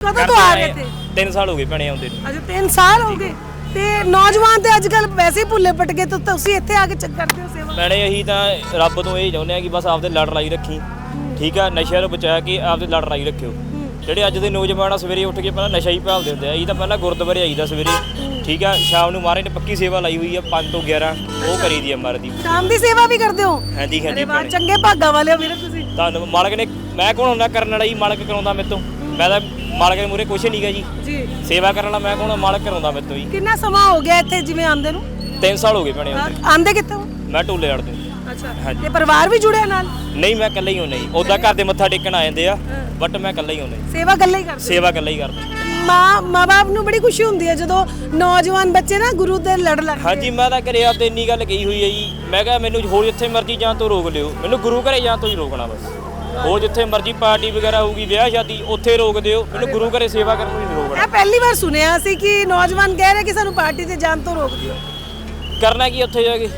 ਕਦੋਂ ਤੋਂ ਆ ਰਹੇ ਥੇ 3 ਸਾਲ ਹੋ ਗਏ ਭੈਣੇ ਆਉਂਦੇ ਨੂੰ। ਅੱਛਾ 3 ਸਾਲ ਹੋ ਗਏ। ਤੇ ਨੌਜਵਾਨ ਤੇ ਅੱਜ ਕੱਲ ਵੈਸੇ ਹੀ ਭੁੱਲੇ ਪਟ ਗਏ ਤਾਂ ਤੁਸੀਂ ਇੱਥੇ ਆ ਕੇ ਚੱਕ ਕਰਦੇ ਹੋ ਸੇਵਾ? ਭੈਣੇ ਅਸੀਂ ਤਾਂ ਰੱਬ ਤੋਂ ਇਹ ਚਾਹੁੰਦੇ ਆ ਕਿ ਬਸ ਆਪਦੇ ਲੜ ਲਾਈ ਰੱਖੀ। ਠੀਕ ਆ ਨਸ਼ਿਆਂ ਨੂੰ ਬਚਾ ਕੇ ਆਪਦੇ ਲੜ ਲਾਈ ਰੱਖਿਓ। ਜਿਹੜੇ ਅੱਜ ਦੇ ਨੌਜਵਾਨ ਆ ਸਵੇਰੇ ਉੱਠ ਕੇ ਪਹਿਲਾਂ ਨਸ਼ਾ ਹੀ ਭਾਲਦੇ ਹੁੰਦੇ ਆ। ਇਹ ਤਾਂ ਪਹਿਲਾਂ ਗੁਰਦੁਆਰੇ ਆਈਦਾ ਸਵੇਰੇ। ਠੀਕ ਆ ਸ਼ਾਮ ਨੂੰ ਮਹਾਰਾਜ ਨੇ ਪੱਕੀ ਸੇਵਾ ਲਾਈ ਹੋਈ ਆ 5 ਤੋਂ 11 ਉਹ ਕਰੀ ਦੀ ਆ ਮਹਾਰਾਜ ਦੀ। ਸ਼ਾਮ ਦੀ ਸੇਵਾ ਵੀ ਕਰਦੇ ਹੋ? ਹਾਂਜੀ ਹਾਂਜੀ ਚੰਗੇ ਭਾਗਾ ਵਾਲੇ ਹੋ ਵੀਰੇ ਤੁਸੀਂ। ਤੁਹਾਨੂੰ ਮਾਲਕ ਨੇ ਮੈਂ ਕੌਣ ਹੁੰਦਾ? ਕਰਨ ਵਾਲਾ ਜੀ ਮਾਲਕ ਕਰਾਉਂਦਾ ਮੇਰੇ ਤੋਂ। ਮੈਂ ਤਾਂ ਮਾਲਕ ਦੇ ਮੂਰੇ ਕੁਛ ਨਹੀਂਗਾ ਜੀ। ਜੀ। ਸੇਵਾ ਕਰਨ ਵਾਲਾ ਮੈਂ ਕੌਣ ਆ? ਮਾਲਕ ਕਰਾਉਂਦਾ ਮੇਰੇ ਤੋਂ ਜੀ। ਕਿੰਨਾ ਸਮਾਂ ਹੋ ਗਿਆ ਇੱਥੇ ਜਿਵੇਂ ਆਂਦੇ ਨੂੰ? 3 ਸਾਲ ਹੋ ਗਏ ਭੈਣੇ ਆਉਂਦੇ। ਆਂਦੇ ਕਿੱਥੋਂ? ਮੈਂ ਢੋਲੇ ਅੜਦੇ ਅੱਛਾ। ਹਾਂਜੀ। ਤੇ ਪਰਿਵਾਰ ਵੀ ਜੁੜਿਆ ਨਾਲ? ਨਹੀਂ ਮੈਂ ਇਕੱਲਾ ਹੀ ਹੁੰਦਾ ਜੀ। ਉਦਾਂ ਘਰ ਦੇ ਮੱਥਾ ਟੇਕਣ ਆ ਜਾਂਦੇ ਆ ਬਟ ਮੈਂ ਇਕੱਲਾ ਹੀ ਹੁੰਦਾ ਜੀ। ਸੇਵਾ ਗੱਲਾਂ ਹੀ ਕਰਦੇ? ਸੇਵਾ ਇਕੱਲਾ ਹੀ ਕਰਦਾ। ਮਾਂ ਮਾਂ-ਬਾਪ ਨੂੰ ਬੜੀ ਖੁਸ਼ੀ ਹੁੰਦੀ ਹੈ ਜਦੋਂ ਨੌਜਵਾਨ ਬੱਚੇ ਨਾ ਗੁਰੂ ਦੇ ਲੜ ਲੱਗ ਹਾਂਜੀ ਮੈਂ ਤਾਂ ਘਰੇ ਆਪਦੇ ਇੰਨੀ ਗੱਲ ਕਹੀ ਹੋਈ ਹੈ ਜੀ। ਮੈਂ ਕਿਹਾ ਮੈਨੂੰ ਹੋਰ ਜਿੱਥੇ ਮਰਜ਼ੀ ਜਾਣ ਤੋਂ ਰੋਕ ਲਿਓ। ਮੈਨੂੰ ਗੁਰੂ ਘਰੇ ਜਾਣ ਤੋਂ ਹੀ ਰੋਕਣਾ ਬਸ। ਹੋਰ ਜਿੱਥੇ ਮਰਜ਼ੀ ਪਾਰਟੀ ਵਗੈਰਾ ਹੋਊਗੀ ਵਿਆਹ ਸ਼ਾਦੀ ਉੱਥੇ ਰੋਕ ਦਿਓ। ਮੈਨੂੰ ਗੁਰੂ ਘਰੇ ਸੇਵਾ ਕਰਨ ਤੋਂ ਹੀ ਰੋਕਣਾ। ਮੈਂ ਪਹਿਲੀ ਵਾਰ ਸੁਣਿਆ ਸੀ ਕਿ ਨੌਜਵਾਨ ਕਹਿ ਰਹੇ ਕਿ ਸਾਨੂੰ ਪਾਰਟੀ ਤੇ ਜਾਣ ਤੋਂ ਰੋਕ ਦਿਓ। ਕਰਨਾ ਕੀ ਉੱਥੇ ਜਾ ਕੇ?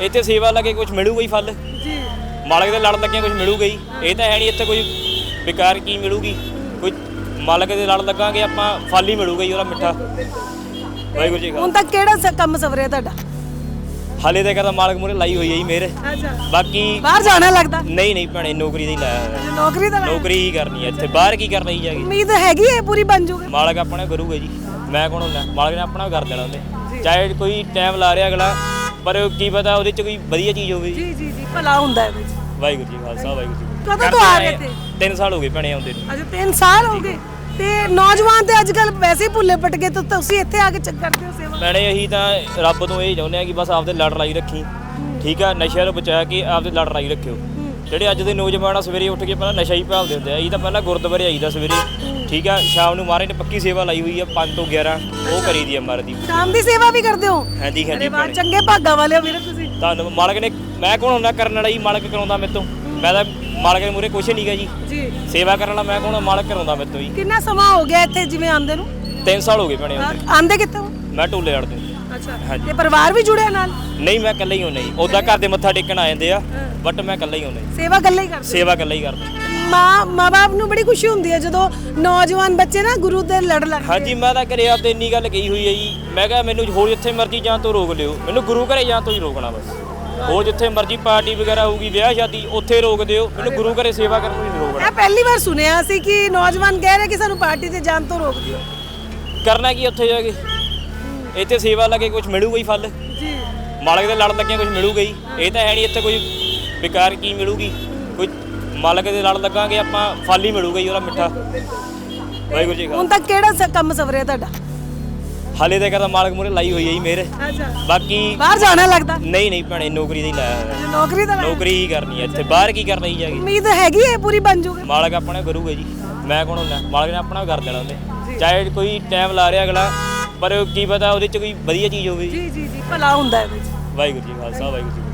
ਇੱਥੇ ਸੇਵਾ ਲੱਗੇ ਕੁਝ ਮਿਲੂਗਾ ਹੀ ਫਲ? ਜੀ। ਮਾਲਕ ਦੇ ਲੜ ਲੱਗਿਆ ਕੁਝ ਮਿਲੂਗਾ ਹੀ ਇਹ ਤਾਂ ਹੈ ਨਹੀਂ ਇੱਥੇ ਕੋਈ ਵਿਕਾਰ ਕੀ ਮਿਲੂਗੀ? ਕੋਈ ਮਾਲਕ ਦੇ ਲੜ ਲੱਗਾਂਗੇ ਆਪਾਂ ਫਲ ਹੀ ਮਿਲੂਗਾ ਹੀ ਉਹਦਾ ਮਿੱਠਾ। ਵਾਹਿਗੁਰੂ ਜੀ ਕਾ ਹੁਣ ਤੱਕ ਕਿਹੜਾ ਸ- ਕੰਮ ਸਵਰਿਆ ਤੁਹਾਡਾ? ਹਾਲੇ ਤਾਂ ਕਰਦਾ ਮਾਲਕ ਮੂਰੇ ਲਾਈ ਹੋਈ ਹੈ ਜੀ ਮੇਰੇ। ਅੱਛਾ। ਬਾਕੀ ਬਾਹਰ ਜਾਣਾ ਲੱਗਦਾ? ਨਹੀਂ ਨਹੀਂ ਭੈਣੇ ਨੌਕਰੀ ਦਾ ਹੀ ਲਾਇਆ ਹੋਇਆ। ਜੇ ਨੌਕਰੀ ਦਾ ਨੌਕਰੀ ਹੀ ਕਰਨੀ ਹੈ ਇੱਥੇ। ਬਾਹਰ ਕੀ ਕਰਨਾ ਹੀ ਜਾ ਕੇ? ਉਮੀਦ ਹੈਗੀ ਹੈ ਪੂਰੀ ਬਣ ਜੂਗੇ। ਮਾਲਕ ਆਪਣਾ ਕਰੂਗਾ ਜੀ। ਮੈਂ ਕੌਣ ਹੁੰਦਾ? ਮਾਲਕ ਨੇ ਆਪਣਾ ਕਰ ਦੇਣਾ ਉਹਨੇ। ਚਾਹੇ ਕੋਈ ਟਾਈਮ ਲਾ ਰਿਹਾ ਅਗਲਾ ਪਰ ਕੀ ਪਤਾ ਉਹਦੇ ਚ ਕੋਈ ਵਧੀਆ ਚੀਜ਼ ਹੋਵੇ ਜੀ। ਜੀ ਜੀ ਜੀ ਭਲਾ ਹੁੰਦਾ ਹੈ ਵਿੱਚ ਵਾਹਿਗੁਰੂ ਜੀ ਖਾਲਸਾ ਵਾਹਿਗੁਰੂ ਜੀ। ਕਦੋਂ ਤੋਂ ਆ ਰਹੇ ਥੇ 3 ਸਾਲ ਹੋ ਗਏ ਭੈਣੇ ਆਉਂਦੇ ਨੂੰ। ਅੱਛਾ 3 ਸਾਲ ਹੋ ਗਏ? ਤੇ ਨੌਜਵਾਨ ਤੇ ਅੱਜ ਕੱਲ ਵੈਸੇ ਹੀ ਭੁੱਲੇ ਪਟ ਗਏ ਤਾਂ ਤੁਸੀਂ ਇੱਥੇ ਆ ਕੇ ਚੱਕ ਕਰਦੇ ਹੋ ਸੇਵਾ। ਭੈਣੇ ਅਸੀਂ ਤਾਂ ਰੱਬ ਤੋਂ ਇਹ ਚਾਹੁੰਦੇ ਆ ਕਿ ਬਸ ਆਪਦੇ ਲੜ ਲਾਈ ਰੱਖੀ। ਠੀਕ ਆ ਨਸ਼ਿਆਂ ਨੂੰ ਬਚਾ ਕੇ ਆਪਦੇ ਲੜ ਲਾਈ ਰੱਖਿਓ। ਜਿਹੜੇ ਅੱਜ ਦੇ ਨੌਜਵਾਨ ਆ ਸਵੇਰੇ ਉੱਠ ਕੇ ਪਹਿਲਾਂ ਨਸ਼ਾ ਹੀ ਭਾਲਦੇ ਹੁੰਦੇ ਆ। ਇਹ ਤਾਂ ਪਹਿਲਾਂ ਗੁਰਦੁਆਰੇ ਆਈਦਾ ਸਵੇਰੇ। ਠੀਕ ਆ ਸ਼ਾਮ ਨੂੰ ਮਹਾਰਾਜ ਨੇ ਪੱਕੀ ਸੇਵਾ ਲਾਈ ਹੋਈ ਆ 5 ਤੋਂ 11 ਉਹ ਕਰੀ ਦੀ ਆ ਮਹਾਰਾਜ ਦੀ ਸ਼ਾਮ ਦੀ ਸੇਵਾ ਵੀ ਕਰਦੇ ਹੋ? ਹਾਂਜੀ ਹਾਂਜੀ ਵਾਹ ਚੰਗੇ ਭਾਗਾ ਵਾਲੇ ਹੋ ਵੀਰੇ ਤੁਸੀਂ। ਤੁਹਾਨੂੰ ਮਾਲਕ ਨੇ ਮੈਂ ਕੌਣ ਹੁੰਦਾ? ਕਰਨ ਵਾਲਾ ਜੀ ਮਾਲਕ ਕਰਾਉਂਦਾ ਮੇਰੇ ਤੋਂ। ਮੈਂ ਤਾਂ ਮਾਲਕ ਦੇ ਮੂਰੇ ਕੁਛ ਨਹੀਂਗਾ ਜੀ। ਜੀ। ਸੇਵਾ ਕਰਨ ਵਾਲਾ ਮੈਂ ਕੌਣ? ਮਾਲਕ ਕਰਾਉਂਦਾ ਮੇਰੇ ਤੋਂ ਜੀ। ਕਿੰਨਾ ਸਮਾਂ ਹੋ ਗਿਆ ਇੱਥੇ ਜਿਵੇਂ ਆਂਦੇ ਨੂੰ? 3 ਸਾਲ ਹੋ ਗਏ ਭੈਣੇ ਆਉਂਦੇ ਆਂਦੇ ਕਿੱਥੋਂ ਮੈਂ ਢੋਲੇ ਅੜਦੇ ਅੱਛਾ ਹਾਂਜੀ। ਤੇ ਪਰਿਵਾਰ ਵੀ ਜੁੜਿਆ ਨਾਲ? ਨਹੀਂ ਮੈਂ ਇਕੱਲਾ ਹੀ ਹੁੰਦਾ ਜੀ ਉਦਾਂ ਘਰ ਦੇ ਮੱਥਾ ਟੇਕਣ ਆ ਜਾਂਦੇ ਆ ਬਟ ਮੈਂ ਇਕੱਲਾ ਹੀ ਹੁੰਦਾ ਜੀ ਸੇਵਾ ਗੱਲਾਂ ਹੀ ਕਰਦੇ? ਸੇਵਾ ਇਕੱਲਾ ਹੀ ਕਰਦਾ। ਮਾਂ ਮਾਂ-ਬਾਪ ਨੂੰ ਬੜੀ ਖੁਸ਼ੀ ਹੁੰਦੀ ਹੈ ਜਦੋਂ ਨੌਜਵਾਨ ਬੱਚੇ ਨਾ ਗੁਰੂ ਦੇ ਲੜ ਲੱਗ ਹਾਂਜੀ ਮੈਂ ਤਾਂ ਘਰੇ ਆਪਦੇ ਇੰਨੀ ਗੱਲ ਕਹੀ ਹੋਈ ਹੈ ਜੀ। ਮੈਂ ਕਿਹਾ ਮੈਨੂੰ ਹੋਰ ਜਿੱਥੇ ਮਰਜ਼ੀ ਜਾਣ ਤੋਂ ਰੋਕ ਲਿਓ। ਮੈਨੂੰ ਗੁਰੂ ਘਰੇ ਜਾਣ ਤੋਂ ਹੀ ਰੋਕਣਾ ਬਸ। ਹੋਰ ਜਿੱਥੇ ਮਰਜ਼ੀ ਪਾਰਟੀ ਵਗੈਰਾ ਹੋਊਗੀ ਵਿਆਹ ਸ਼ਾਦੀ ਉੱਥੇ ਰੋਕ ਦਿਓ। ਮੈਨੂੰ ਗੁਰੂ ਘਰੇ ਸੇਵਾ ਕਰਨ ਤੋਂ ਹੀ ਰੋਕਣਾ ਮੈਂ ਪਹਿਲੀ ਵਾਰ ਸੁਣਿਆ ਸੀ ਕਿ ਨੌਜਵਾਨ ਕਹਿ ਰਹੇ ਕਿ ਸਾਨੂੰ ਪਾਰਟੀ ਤੇ ਜਾਣ ਤੋਂ ਰੋਕ ਦਿਓ। ਕਰਨਾ ਕੀ ਉੱਥੇ ਜਾ ਕੇ? ਇੱਥੇ ਸੇਵਾ ਲੱਗੇ ਕੁਝ ਮਿਲੂਗਾ ਹੀ ਫਲ? ਜੀ। ਮਾਲਕ ਦੇ ਲੜ ਲੱਗਿਆ ਕੁਝ ਮਿਲੂਗਾ ਹੀ ਇਹ ਤਾਂ ਹੈ ਨਹੀਂ ਇੱਥੇ ਕੋਈ ਵਿਕਾਰ ਕੀ ਮਿਲੂਗੀ? ਕੋਈ ਮਾਲਕ ਦੇ ਲੜ ਲੱਗਾਂਗੇ ਆਪਾਂ ਫਲ ਹੀ ਮਿਲੂਗਾ ਹੀ ਉਹਦਾ ਮਿੱਠਾ। ਵਾਹਿਗੁਰੂ ਜੀ ਕਾ ਹੁਣ ਤੱਕ ਕਿਹੜਾ ਸ- ਕੰਮ ਸਵਰਿਆ ਤੁਹਾਡਾ? ਹਾਲੇ ਤਾਂ ਕਰਦਾ ਮਾਲਕ ਮੂਰੇ ਲਾਈ ਹੋਈ ਹੈ ਜੀ ਮੇਰੇ। ਅੱਛਾ। ਬਾਕੀ ਬਾਹਰ ਜਾਣਾ ਲੱਗਦਾ? ਨਹੀਂ ਨਹੀਂ ਭੈਣੇ ਨੌਕਰੀ ਦਾ ਹੀ ਲਾਇਆ ਹੋਇਆ। ਜੇ ਨੌਕਰੀ ਦਾ ਨੌਕਰੀ ਹੀ ਕਰਨੀ ਹੈ ਇੱਥੇ। ਬਾਹਰ ਕੀ ਕਰਨਾ ਹੀ ਜਾ ਕੇ? ਉਮੀਦ ਹੈਗੀ ਹੈ ਪੂਰੀ ਬਣ ਜੂਗੇ। ਮਾਲਕ ਆਪਣਾ ਕਰੂਗਾ ਜੀ। ਮੈਂ ਕੌਣ ਹੁੰਦਾ? ਮਾਲਕ ਨੇ ਆਪਣਾ ਕਰ ਦੇਣਾ ਉਹਨੇ। ਚਾਹੇ ਕੋਈ ਟਾਈਮ ਲਾ ਰਿਹਾ ਅਗਲਾ ਪਰ ਕੀ ਪਤਾ ਉਹਦੇ ਚ ਕੋਈ ਵਧੀਆ ਚੀਜ਼ ਹੋਵੇ ਜੀ। ਜੀ ਜੀ ਜੀ ਭਲਾ ਹੁੰਦਾ ਹੈ ਵਿੱਚ ਵਾਹਿਗੁਰੂ ਜੀ ਖਾਲਸਾ ਵਾਹਿਗੁਰੂ ਜੀ ਕੀ ਫਤਿਹ।